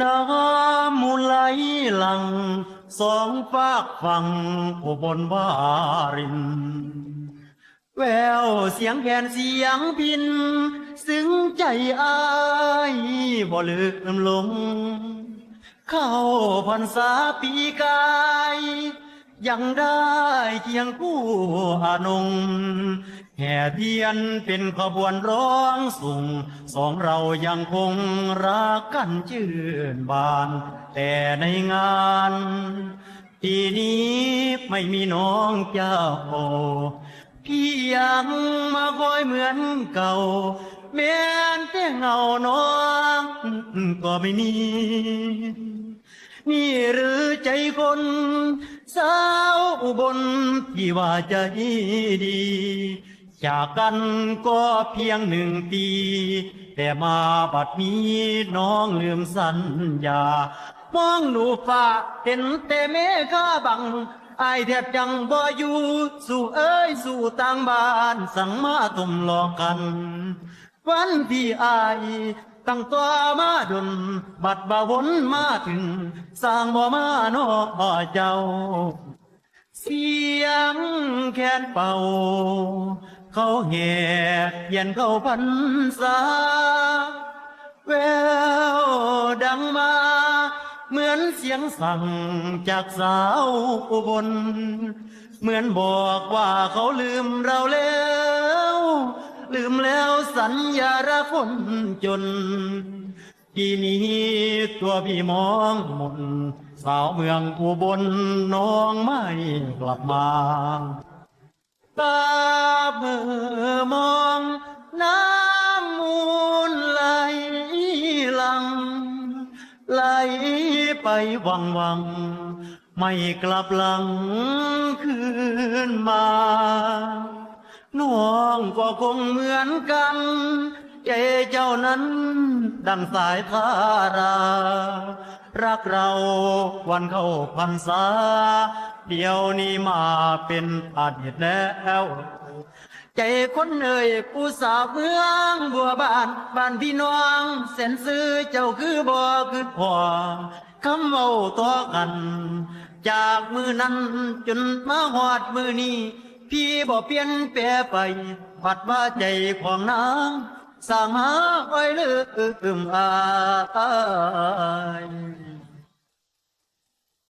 น้ำมูลไหลหลัง สองฝากฝั่งอุบลวาริน แววเสียงแคนเสียงพิน ซึ้งใจอายบ่ลืมลง เข้าพรรษาปีกาย ยังได้เคียงคู่อานง แห่เทียนเป็นขบวนร้องสุ่งสองเรายังคงรักกันชื่นบาน แต่ในงานปีนี้ไม่มีน้องเจ้าพี่ยังมาคอยเหมือนเก่าแม้นแต่เงาน้องก็ไม่มีนี่หรือใจคนสาวอุบลที่ว่าใจดี จากกันก็เพียงหนึ่งปี แต่มาบัดนี้น้องลืมสัญญา มองหนูฟ้าเห็นแต่เมฆาบังไอแทบจังบ่อยู่สู่เอ้ยสู่ต่างบ้าน สั่งมาตุ่มหลอกกัน วันที่ไอตั้งตัวมาดน บัดบ่าวนมาถึง สร้างบ่มาโนอเจ้า เสียงแคนเป่า เขาแห่เย็นเข้าพรรษาแววดังมา เหมือนเสียงสั่งจากสาวอุบล เหมือนบอกว่าเขาลืมเราแล้ว ลืมแล้วสัญญารักคนจนทีนี้ตัวพี่มองหมนสาวเมืองอุบลน้องไม่กลับมา ตาเมื่อมองน้ำมูลไหลหลัง ไหลไปวังวัง ไม่กลับหลังคืนมา น้องก็คงเหมือนกัน ใจเจ้านั้น ดังสายทารา รักเราวันเข้าพรรษา เดี๋ยวนี้มาเป็นอดีตแล้วใจคนเอ่ยผู้สาวเมืองบัวบานบ้านพี่น้องเส้นซื้อเจ้าคือบ่คือพอคำเว้าต่อกัน จากมือนั้นจนมาหอดมือนี้ พี่บ่เปลี่ยนแปลไปผัดว่าใจของนางสร้างหาไว้ลืมอาย